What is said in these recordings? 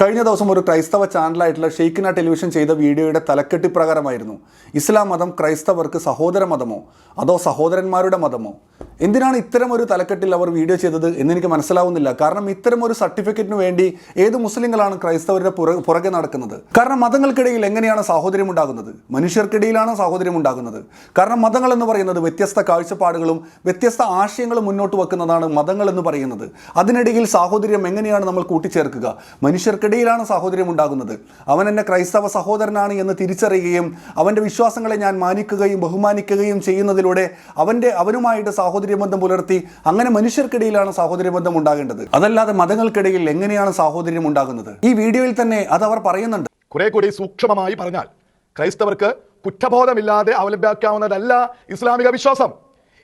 കഴിഞ്ഞ ദിവസം ഒരു ക്രൈസ്തവ ചാനലായിട്ടുള്ള ഷെയ്ഖിന ടെലിവിഷൻ ചെയ്ത വീഡിയോയുടെ തലക്കെട്ടി പ്രകാരമായിരുന്നു ഇസ്ലാം മതം ക്രൈസ്തവർക്ക് സഹോദര മതമോ അതോ സഹോദരന്മാരുടെ മതമോ? എന്തിനാണ് ഇത്തരം ഒരു തലക്കെട്ടിൽ അവർ വീഡിയോ ചെയ്തത് എന്ന് എനിക്ക് മനസ്സിലാവുന്നില്ല. കാരണം ഇത്തരം ഒരു സർട്ടിഫിക്കറ്റിന് വേണ്ടി ഏത് മുസ്ലിങ്ങളാണ് ക്രൈസ്തവരുടെ പുറകെ നടക്കുന്നത്? കാരണം മതങ്ങൾക്കിടയിൽ എങ്ങനെയാണ് സാഹോദര്യം ഉണ്ടാകുന്നത് മനുഷ്യർക്കിടയിലാണ് സാഹോദര്യം ഉണ്ടാകുന്നത് കാരണം മതങ്ങൾ എന്ന് പറയുന്നത് വ്യത്യസ്ത കാഴ്ചപ്പാടുകളും വ്യത്യസ്ത ആശയങ്ങളും മുന്നോട്ട് വെക്കുന്നതാണ് മതങ്ങൾ എന്ന് പറയുന്നത്. അതിനിടയിൽ സാഹോദര്യം എങ്ങനെയാണ് നമ്മൾ കൂട്ടിച്ചേർക്കുക? മനുഷ്യർക്കിടയിലാണ് സാഹോദര്യം ഉണ്ടാകുന്നത്. അവൻ എന്നെ ക്രൈസ്തവ സഹോദരനാണ് എന്ന് തിരിച്ചറിയുകയും അവന്റെ വിശ്വാസങ്ങളെ ഞാൻ മാനിക്കുകയും ബഹുമാനിക്കുകയും ചെയ്യുന്നതിലൂടെ അവന്റെ അവനുമായിട്ട് സാഹോദര്യബന്ധം പുലർത്തി അങ്ങനെ മനുഷ്യർക്കിടയിലാണ് സാഹോദര്യബന്ധം ഉണ്ടാകേണ്ടത്. അതല്ലാതെ മതങ്ങൾക്കിടയിൽ എങ്ങനെയാണ് സാഹോദര്യം ഉണ്ടാകുന്നത്? ഈ വീഡിയോയിൽ തന്നെ അത് അവർ പറയുന്നുണ്ട്. കുറെ കൂടി സൂക്ഷ്മമായി പറഞ്ഞാൽ ക്രൈസ്തവർക്ക് കുറ്റബോധമില്ലാതെ അവലംബിക്കാവുന്നതല്ല ഇസ്ലാമിക വിശ്വാസം.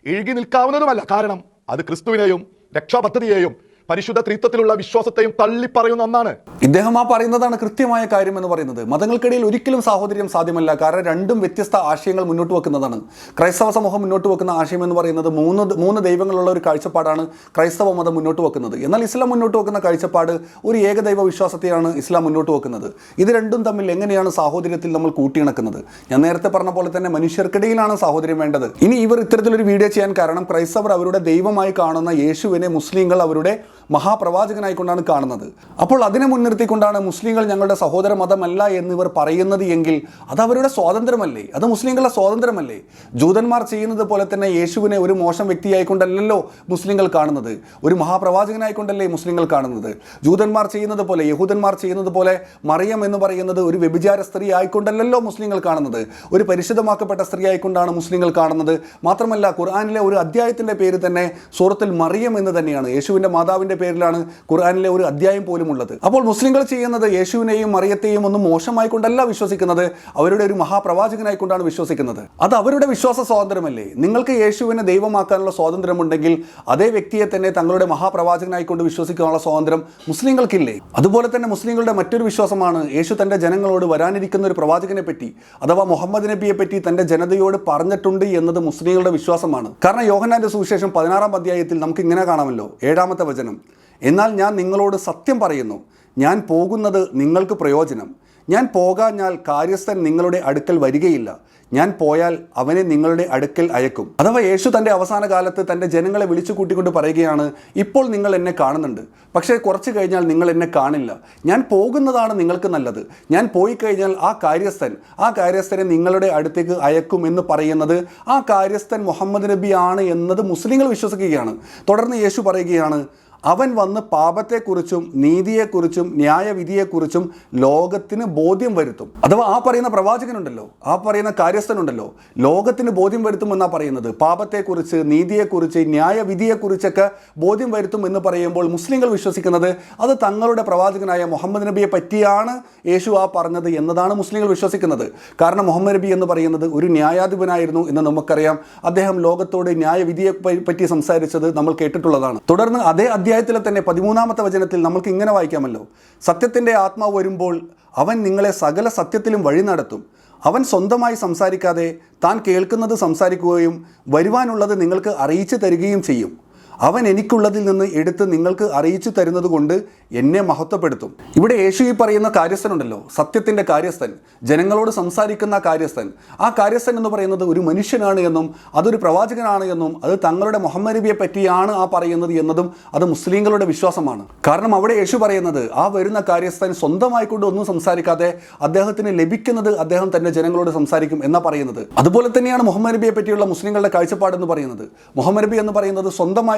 എഴുകി നിൽക്കാവുന്നതുമല്ല. കാരണം അത് ക്രിസ്തുവിനെയും രക്ഷാപദ്ധതിയെയും പരിശുദ്ധ ത്രിത്വത്തിലുള്ള വിശ്വാസത്തെയും തള്ളിപ്പറയുന്ന ഒന്നാണ്. ഇദ്ദേഹം ആ പറയുന്നതാണ് കൃത്യമായ കാര്യം എന്ന് പറയുന്നത്. മതങ്ങൾക്കിടയിൽ ഒരിക്കലും സാഹോദര്യം സാധ്യമല്ല. കാരണം രണ്ടും വ്യത്യസ്ത ആശയങ്ങൾ മുന്നോട്ട് വെക്കുന്നതാണ്. ക്രൈസ്തവ സമൂഹം മുന്നോട്ട് വെക്കുന്ന ആശയം എന്ന് പറയുന്നത് മൂന്ന് മൂന്ന് ദൈവങ്ങളുള്ള ഒരു കാഴ്ചപ്പാടാണ് ക്രൈസ്തവ മതം മുന്നോട്ട് വെക്കുന്നത്. എന്നാൽ ഇസ്ലാം മുന്നോട്ട് വെക്കുന്ന കാഴ്ചപ്പാട് ഒരു ഏകദൈവ വിശ്വാസത്തെയാണ് ഇസ്ലാം മുന്നോട്ട് വെക്കുന്നത്. ഇത് രണ്ടും തമ്മിൽ എങ്ങനെയാണ് സാഹോദര്യത്തിൽ നമ്മൾ കൂട്ടിയിണക്കുന്നത്? ഞാൻ നേരത്തെ പറഞ്ഞ പോലെ തന്നെ മനുഷ്യർക്കിടയിലാണ് സാഹോദര്യം വേണ്ടത്. ഇനി ഇവർ ഇത്തരത്തിലൊരു വീഡിയോ ചെയ്യാൻ കാരണം ക്രൈസ്തവർ അവരുടെ ദൈവമായി കാണുന്ന യേശുവിനെ മുസ്ലിങ്ങൾ അവരുടെ മഹാപ്രവാചകനായിക്കൊണ്ടാണ് കാണുന്നത്. അപ്പോൾ അതിനെ മുൻനിർത്തിക്കൊണ്ടാണ് മുസ്ലിങ്ങൾ ഞങ്ങളുടെ സഹോദര മതമല്ല എന്നിവർ പറയുന്നത് എങ്കിൽ അത് അവരുടെ സ്വാതന്ത്ര്യമല്ലേ? അത് മുസ്ലിങ്ങളുടെ സ്വാതന്ത്ര്യമല്ലേ? ജൂതന്മാർ ചെയ്യുന്നത് പോലെ തന്നെ യേശുവിനെ ഒരു മോശം വ്യക്തിയായിക്കൊണ്ടല്ലല്ലോ മുസ്ലിങ്ങൾ കാണുന്നത്. ഒരു മഹാപ്രവാചകനായിക്കൊണ്ടല്ലേ മുസ്ലിങ്ങൾ കാണുന്നത്. ജൂതന്മാർ ചെയ്യുന്നത് പോലെ യഹൂദന്മാർ ചെയ്യുന്നത് പോലെ മറിയം എന്ന് പറയുന്നത് ഒരു വ്യഭിചാര സ്ത്രീ ആയിക്കൊണ്ടല്ലോ മുസ്ലിങ്ങൾ കാണുന്നത്. ഒരു പരിശുദ്ധമാക്കപ്പെട്ട സ്ത്രീ ആയിക്കൊണ്ടാണ് മുസ്ലിങ്ങൾ കാണുന്നത്. മാത്രമല്ല ഖുർആാനിലെ ഒരു അധ്യായത്തിന്റെ പേര് തന്നെ സൂറത്തിൽ മറിയം എന്ന് തന്നെയാണ്. യേശുവിന്റെ മാതാവിന്റെ പേരിലാണ് ഖുർആാനിലെ ഒരു അധ്യായം പോലും ഉള്ളത്. അപ്പോൾ മുസ്ലിങ്ങൾ ചെയ്യുന്നത് യേശുവിനെയും മറിയത്തെയും ഒന്നും മോശമായി കൊണ്ടല്ല വിശ്വസിക്കുന്നത് അവരുടെ ഒരു മഹാപ്രവാചകനായിക്കൊണ്ടാണ് വിശ്വസിക്കുന്നത്. അത് അവരുടെ വിശ്വാസ സ്വാതന്ത്ര്യമല്ലേ? നിങ്ങൾക്ക് യേശുവിനെ ദൈവമാക്കാനുള്ള സ്വാതന്ത്ര്യമുണ്ടെങ്കിൽ അതേ വ്യക്തിയെ തന്നെ തങ്ങളുടെ മഹാപ്രവാചകനായിക്കൊണ്ട് വിശ്വസിക്കാനുള്ള സ്വാതന്ത്ര്യം മുസ്ലിങ്ങൾക്കില്ലേ? അതുപോലെ തന്നെ മുസ്ലിങ്ങളുടെ മറ്റൊരു വിശ്വാസമാണ് യേശു തന്റെ ജനങ്ങളോട് വരാനിരിക്കുന്ന ഒരു പ്രവാചകനെ പറ്റി അഥവാ മുഹമ്മദ് നബിയെ പറ്റി തന്റെ ജനതയോട് പറഞ്ഞിട്ടുണ്ട് എന്നത് മുസ്ലിങ്ങളുടെ വിശ്വാസമാണ്. കാരണം യോഹനാന്റെ സുവിശേഷം പതിനാറാം അധ്യായത്തിൽ നമുക്ക് ഇങ്ങനെ കാണാമല്ലോ. ഏഴാമത്തെ വചനം. എന്നാൽ ഞാൻ നിങ്ങളോട് സത്യം പറയുന്നു ഞാൻ പോകുന്നത് നിങ്ങൾക്ക് പ്രയോജനം. ഞാൻ പോകാഞ്ഞാൽ കാര്യസ്ഥൻ നിങ്ങളുടെ അടുക്കൽ വരികയില്ല. ഞാൻ പോയാൽ അവനെ നിങ്ങളുടെ അടുക്കൽ അയക്കും. അഥവാ യേശു തന്റെ അവസാന കാലത്ത് തന്റെ ജനങ്ങളെ വിളിച്ചു കൂട്ടിക്കൊണ്ട് പറയുകയാണ് ഇപ്പോൾ നിങ്ങൾ എന്നെ കാണുന്നുണ്ട്. പക്ഷേ കുറച്ച് കഴിഞ്ഞാൽ നിങ്ങൾ എന്നെ കാണില്ല. ഞാൻ പോകുന്നതാണ് നിങ്ങൾക്ക് നല്ലത്. ഞാൻ പോയി കഴിഞ്ഞാൽ ആ കാര്യസ്ഥൻ ആ കാര്യസ്ഥനെ നിങ്ങളുടെ അടുത്തേക്ക് അയക്കും എന്ന് പറയുന്നത് ആ കാര്യസ്ഥൻ മുഹമ്മദ് നബി ആണ് എന്നത് മുസ്ലിങ്ങൾ വിശ്വസിക്കുകയാണ്. തുടർന്ന് യേശു പറയുകയാണ് അവൻ വന്ന് പാപത്തെക്കുറിച്ചും നീതിയെക്കുറിച്ചും ന്യായവിധിയെക്കുറിച്ചും ലോകത്തിന് ബോധ്യം വരുത്തും. അഥവാ ആ പറയുന്ന പ്രവാചകനുണ്ടല്ലോ ആ പറയുന്ന കാര്യസ്ഥനുണ്ടല്ലോ ലോകത്തിന് ബോധ്യം വരുത്തും എന്നാ പറയുന്നത്. പാപത്തെക്കുറിച്ച് നീതിയെക്കുറിച്ച് ന്യായവിധിയെക്കുറിച്ചൊക്കെ ബോധ്യം വരുത്തും എന്ന് പറയുമ്പോൾ മുസ്ലിങ്ങൾ വിശ്വസിക്കുന്നത് അത് തങ്ങളുടെ പ്രവാചകനായ മുഹമ്മദ് നബിയെ പറ്റിയാണ് യേശു ആ പറഞ്ഞത് എന്നതാണ് മുസ്ലിങ്ങൾ വിശ്വസിക്കുന്നത്. കാരണം മുഹമ്മദ് നബി എന്ന് പറയുന്നത് ഒരു ന്യായാധിപനായിരുന്നു എന്ന് നമുക്കറിയാം. അദ്ദേഹം ലോകത്തോട് ന്യായവിധിയെ പറ്റി സംസാരിച്ചത് നമ്മൾ കേട്ടിട്ടുള്ളതാണ്. തുടർന്ന് അതേ അധ്യായത്തിലെ തന്നെ പതിമൂന്നാമത്തെ വചനത്തിൽ നമുക്ക് ഇങ്ങനെ വായിക്കാമല്ലോ. സത്യത്തിന്റെ ആത്മാവ് വരുമ്പോൾ അവൻ നിങ്ങളെ സകല സത്യത്തിലും വഴി നടത്തും. അവൻ സ്വന്തമായി സംസാരിക്കാതെ താൻ കേൾക്കുന്നത് സംസാരിക്കുകയും വരുവാനുള്ളത് നിങ്ങൾക്ക് അറിയിച്ചു തരികയും ചെയ്യും. അവൻ എനിക്കുള്ളതിൽ നിന്ന് എടുത്ത് നിങ്ങൾക്ക് അറിയിച്ചു തരുന്നത് കൊണ്ട് എന്നെ മഹത്വപ്പെടുത്തും. ഇവിടെ യേശു ഈ പറയുന്ന കാര്യസ്ഥനുണ്ടല്ലോ. സത്യത്തിന്റെ കാര്യസ്ഥൻ. ജനങ്ങളോട് സംസാരിക്കുന്ന കാര്യസ്ഥൻ. ആ കാര്യസ്ഥൻ എന്ന് പറയുന്നത് ഒരു മനുഷ്യനാണ് എന്നും അതൊരു പ്രവാചകനാണ് എന്നും അത് തങ്ങളുടെ മുഹമ്മദ് നബിയെ പറ്റിയാണ് ആ പറയുന്നത് എന്നതും അത് മുസ്ലിങ്ങളുടെ വിശ്വാസമാണ്. കാരണം അവിടെ യേശു പറയുന്നത് ആ വരുന്ന കാര്യസ്ഥൻ സ്വന്തമായിക്കൊണ്ട് ഒന്നും സംസാരിക്കാതെ അദ്ദേഹത്തിന് ലഭിക്കുന്നത് അദ്ദേഹം തന്നെ ജനങ്ങളോട് സംസാരിക്കും എന്നാ പറയുന്നത്. അതുപോലെ തന്നെയാണ് മുഹമ്മദ് നബിയെ പറ്റിയുള്ള മുസ്ലിങ്ങളുടെ കാഴ്ചപ്പാട് എന്ന് പറയുന്നത്. മുഹമ്മദ് നബി എന്ന് പറയുന്നത്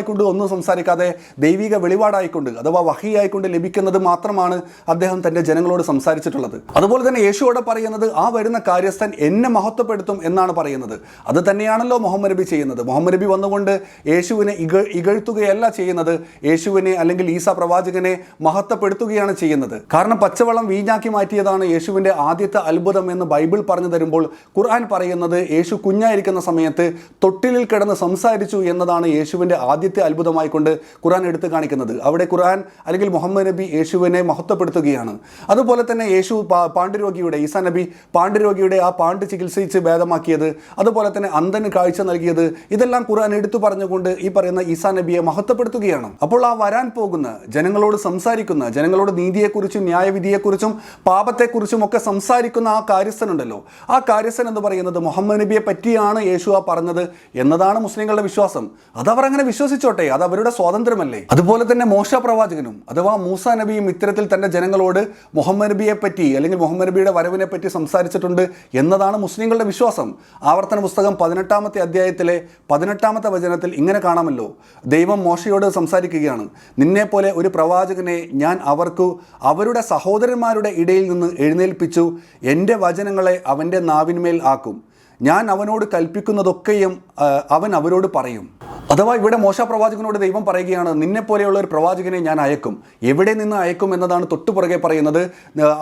സ്വന്തമായിക്കൊണ്ട് ഒന്നും സംസാരിക്കാതെ ദൈവിക വെളിപാടായിക്കൊണ്ട് അഥവാ വഹിയായിക്കൊണ്ട് ലഭിക്കുന്നത് മാത്രമാണ് അദ്ദേഹം തന്റെ ജനങ്ങളോട് സംസാരിച്ചിട്ടുള്ളത്. അതുപോലെ തന്നെ യേശുവോടെ പറയുന്നത് ആ വരുന്ന കാര്യസ്ഥൻ എന്നെ മഹത്വപ്പെടുത്തും എന്നാണ് പറയുന്നത്. അത് തന്നെയാണല്ലോ മുഹമ്മദ് നബി ചെയ്യുന്നത്. മുഹമ്മദ് നബി വന്നുകൊണ്ട് യേശുവിനെ ഇക ഇകഴ്ത്തുകയല്ല ചെയ്യുന്നത്. യേശുവിനെ അല്ലെങ്കിൽ ഈസ പ്രവാചകനെ മഹത്വപ്പെടുത്തുകയാണ് ചെയ്യുന്നത്. കാരണം പച്ചവെള്ളം വീഞ്ഞാക്കി മാറ്റിയതാണ് യേശുവിന്റെ ആദ്യത്തെ അത്ഭുതം എന്ന് ബൈബിൾ പറഞ്ഞു തരുമ്പോൾ ഖുർആൻ പറയുന്നത് യേശു കുഞ്ഞായിരിക്കുന്ന സമയത്ത് തൊട്ടിലിൽ കിടന്ന് സംസാരിച്ചു എന്നതാണ് യേശുവിന്റെ ആദ്യത്തെ ആദ്യത്തെ അത്ഭുതമായിക്കൊണ്ട് ഖുറാൻ എടുത്തു കാണിക്കുന്നത്. അവിടെ ഖുറാൻ അല്ലെങ്കിൽ മുഹമ്മദ് നബി യേശുവിനെ മഹത്വപ്പെടുത്തുകയാണ്. അതുപോലെ തന്നെ യേശു പാണ്ഡുരോഗിയുടെ ഈസാ നബി പാണ്ഡുരോഗിയുടെ ആ പാണ്ട് ചികിത്സിച്ച് ഭേദമാക്കിയത് അതുപോലെ തന്നെ അന്ധന് കാഴ്ച നൽകിയത് ഇതെല്ലാം ഖുറാൻ എടുത്തു പറഞ്ഞുകൊണ്ട് ഈ പറയുന്ന ഈസാ നബിയെ മഹത്വപ്പെടുത്തുകയാണ്. അപ്പോൾ ആ വരാൻ പോകുന്ന ജനങ്ങളോട് സംസാരിക്കുന്ന ജനങ്ങളോട് നീതിയെക്കുറിച്ചും ന്യായവിധിയെക്കുറിച്ചും പാപത്തെക്കുറിച്ചും ഒക്കെ സംസാരിക്കുന്ന ആ കാര്യസ്ഥനുണ്ടല്ലോ. ആ കാര്യസ്ഥൻ എന്ന് പറയുന്നത് മുഹമ്മദ് നബിയെ പറ്റിയാണ് യേശു ആ പറഞ്ഞത് എന്നതാണ് മുസ്ലിങ്ങളുടെ വിശ്വാസം. അതവർ അങ്ങനെ അങ്ങനെ വിശ്വസിച്ചോട്ടെ അത് അവരുടെ സ്വാതന്ത്ര്യമല്ലേ? അതുപോലെ തന്നെ മോശ പ്രവാചകനും അഥവാ മൂസ നബിയും ഇത്തരത്തിൽ തന്റെ ജനങ്ങളോട് മുഹമ്മദ് നബിയെ പറ്റി അല്ലെങ്കിൽ മുഹമ്മദ് നബിയുടെ വരവിനെ പറ്റി സംസാരിച്ചിട്ടുണ്ട് എന്നതാണ് മുസ്ലിങ്ങളുടെ വിശ്വാസം. ആവർത്തന പുസ്തകം പതിനെട്ടാമത്തെ അധ്യായത്തിലെ പതിനെട്ടാമത്തെ വചനത്തിൽ ഇങ്ങനെ കാണാമല്ലോ. ദൈവം മോശയോട് സംസാരിക്കുകയാണ് നിന്നെ പോലെ ഒരു പ്രവാചകനെ ഞാൻ അവർക്ക് അവരുടെ സഹോദരന്മാരുടെ ഇടയിൽ നിന്ന് എഴുന്നേൽപ്പിച്ചു എന്റെ വചനങ്ങളെ അവന്റെ നാവിന്മേൽ ആക്കും. ഞാൻ അവനോട് കൽപ്പിക്കുന്നതൊക്കെയും അവൻ അവരോട് പറയും. അഥവാ ഇവിടെ മോശ പ്രവാചകനോട് ദൈവം പറയുകയാണ് നിന്നെ പോലെയുള്ള ഒരു പ്രവാചകനെ ഞാൻ അയക്കും. എവിടെ നിന്ന് അയക്കും എന്നതാണ് തൊട്ടുപുറകെ പറയുന്നത്.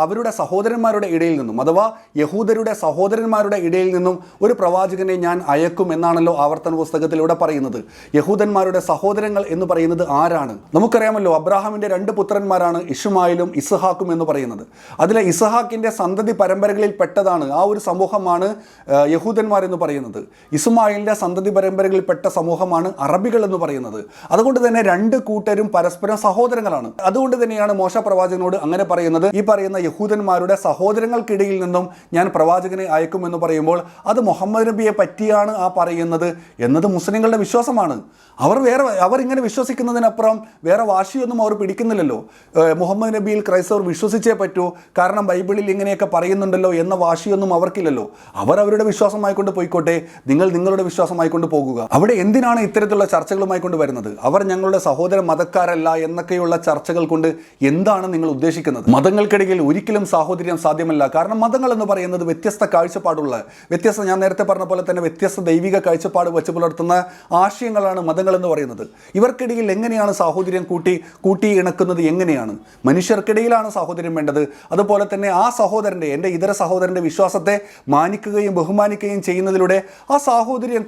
അവരുടെ സഹോദരന്മാരുടെ ഇടയിൽ നിന്നും അഥവാ യഹൂദരുടെ സഹോദരന്മാരുടെ ഇടയിൽ നിന്നും ഒരു പ്രവാചകനെ ഞാൻ അയക്കും എന്നാണല്ലോ ആവർത്തന പുസ്തകത്തിലൂടെ പറയുന്നത്. യഹൂദന്മാരുടെ സഹോദരങ്ങൾ എന്ന് പറയുന്നത് ആരാണ്? നമുക്കറിയാമല്ലോ അബ്രാഹാമിന്റെ രണ്ട് പുത്രന്മാരാണ് ഇഷുമായിലും ഇസ്ഹാക്കും എന്ന് പറയുന്നത്. അതിലെ ഇസ്ഹാക്കിന്റെ സന്തതി പരമ്പരകളിൽ പെട്ടതാണ് ആ ഒരു സമൂഹമാണ് യഹൂദന്മാരെന്ന് പറയുന്നത്. ഇസ്മായിലിന്റെ സന്തതി പരമ്പരകളിൽപ്പെട്ട സമൂഹമാണ് അറബികൾ എന്ന് പറയുന്നത്. അതുകൊണ്ട് തന്നെ രണ്ട് കൂട്ടരും പരസ്പരം സഹോദരങ്ങളാണ്. അതുകൊണ്ട് തന്നെയാണ് മോശ പ്രവാചകനോട് അങ്ങനെ പറയുന്നത്. ഈ പറയുന്ന യഹൂദന്മാരുടെ സഹോദരങ്ങൾക്കിടയിൽ നിന്നും ഞാൻ പ്രവാചകനെ അയക്കും എന്ന് പറയുമ്പോൾ അത് മുഹമ്മദ് നബിയെ പറ്റിയാണ് ആ പറയുന്നത് എന്നത് മുസ്ലിങ്ങളുടെ വിശ്വാസമാണ്. അവർ വേറെ അവർ ഇങ്ങനെ വിശ്വസിക്കുന്നതിനപ്പുറം വേറെ വാശിയൊന്നും അവർ പിടിക്കുന്നില്ലല്ലോ. മുഹമ്മദ് നബിയിൽ ക്രൈസ്തവർ വിശ്വസിച്ചേ പറ്റൂ. കാരണം ബൈബിളിൽ ഇങ്ങനെയൊക്കെ പറയുന്നുണ്ടല്ലോ എന്ന വാശിയൊന്നും അവർക്കില്ലല്ലോ. അവർ അവരുടെ വിശ്വാസമായിക്കൊണ്ട് പോയിക്കോട്ടെ. നിങ്ങൾ നിങ്ങളുടെ വിശ്വാസമായിക്കൊണ്ട് പോകുക. അവിടെ എന്തിനാണ് ഇത്തരത്തിലുള്ള ചർച്ചകളുമായി കൊണ്ട് വരുന്നത്? അവർ ഞങ്ങളുടെ സഹോദര മതക്കാരല്ല എന്നൊക്കെയുള്ള ചർച്ചകൾ കൊണ്ട് എന്താണ് നിങ്ങൾ ഉദ്ദേശിക്കുന്നത്? മതങ്ങൾക്കിടയിൽ ഒരിക്കലും സാഹോദര്യം സാധ്യമല്ല. കാരണം മതങ്ങൾ എന്ന് പറയുന്നത് വ്യത്യസ്ത കാഴ്ചപ്പാടുള്ള വ്യത്യസ്ത ഞാൻ നേരത്തെ പറഞ്ഞ പോലെ തന്നെ വ്യത്യസ്ത ദൈവിക കാഴ്ചപ്പാട് വെച്ച് പുലർത്തുന്ന ആശയങ്ങളാണ് മതങ്ങൾ എന്ന് പറയുന്നത്. ഇവർക്കിടയിൽ എങ്ങനെയാണ് സാഹോദര്യം കൂട്ടി കൂട്ടി ഇണക്കുന്നത് എങ്ങനെയാണ്? മനുഷ്യർക്കിടയിലാണ് സാഹോദര്യം വേണ്ടത്. അതുപോലെ തന്നെ ആ സഹോദരന്റെ എന്റെ ഇതര സഹോദരന്റെ വിശ്വാസത്തെ മാനിക്കുകയും ബഹുമാനിക്കുകയും ചെയ്യുന്നതിലൂടെ ആ സാഹോദര്യം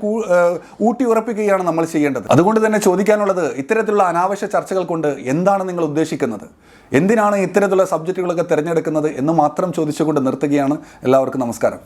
ഊട്ടിയുറപ്പിക്കുകയാണ് ഏഹ് ചെയ്യേണ്ടത്. അതുകൊണ്ട് തന്നെ ചോദിക്കാനുള്ളത് ഇത്തരത്തിലുള്ള അനാവശ്യ ചർച്ചകൾ കൊണ്ട് എന്താണ് നിങ്ങൾ ഉദ്ദേശിക്കുന്നത്? എന്തിനാണ് ഇത്തരത്തിലുള്ള സബ്ജക്റ്റുകളൊക്കെ തിരഞ്ഞെടുക്കുന്നത് എന്ന് മാത്രം ചോദിച്ചുകൊണ്ട് നിർത്തുകയാണ്. എല്ലാവർക്കും നമസ്കാരം.